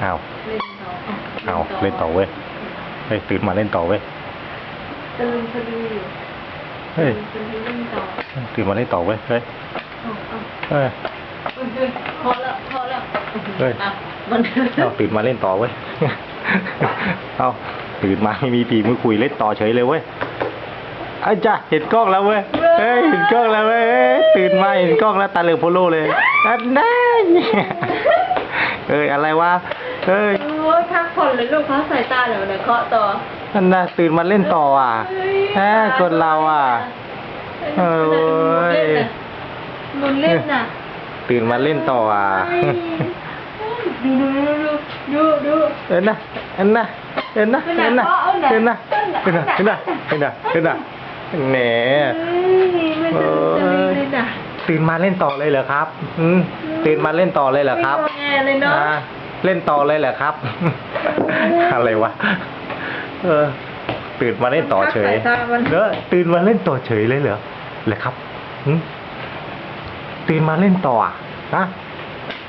เอาเอาเล่นต่อเว้ยเฮ้ยตื่นมาเล่นต่อเว้ยตื่นพอดีเฮ้ยตื่นมาเล่นต่อเว้ยเฮ้ยเฮ้ยพอละพอละเฮ้ยเอาตื่นมาเล่นต่อเว้ยเอา ตื่นมาไม่มีปีมือคุยเล่นต่อเฉยเลยเว้ยอาจ้ะเห็นกล้องแล้วเว้ยเฮ้ยเห็นกล้องแล้วเว้ยเอ้ยตื่นมาเห็นกล้องแล้วตาเหลือกโพโลเลยอันนั้นเอ้ยอะไรวะเฮ้ยโอ้ยพักผ่อนเลยลูกพักสายตาเดี๋ยวเดี๋ยวเคาะต่ออันน่ะตื่นมาเล่นต่ออะแหมคนเราอะเอ้ยหมุนเล่นน่ะตื่นมาเล่นต่ออะดูดูดูดูดูเห็นนะเห็นนะ เห็นนะเห็นนะเห็นนะเห็นนะเห็นนะเห็นนะเห็นนะแหนเฮ้ยไม่จะจะมีเลยน่ะตื่นมาเล่นต่อเลยเหรอครับอืมตื่นมาเล่นต่อเลยเหรอครับไม่งอแงเลยเนาะอ่าเล่นต่อเลยเหรอครับ อะไรวะเออ ตื่นมาเล่นต่อเฉยพักสายตามันเออตื่นมาเล่นต่อเฉยเลยเหรอเหรอครับหึตื่นมาเล่นต่ออะฮะ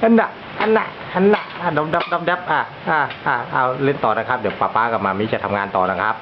อันน่ะ อันน่ะอันน่ะอะดับดับดับดับอะอะอะเอาเล่นต่อนะครับ เดี๋ยวป้าป้ากับมามิจะทำงานต่อนะครับ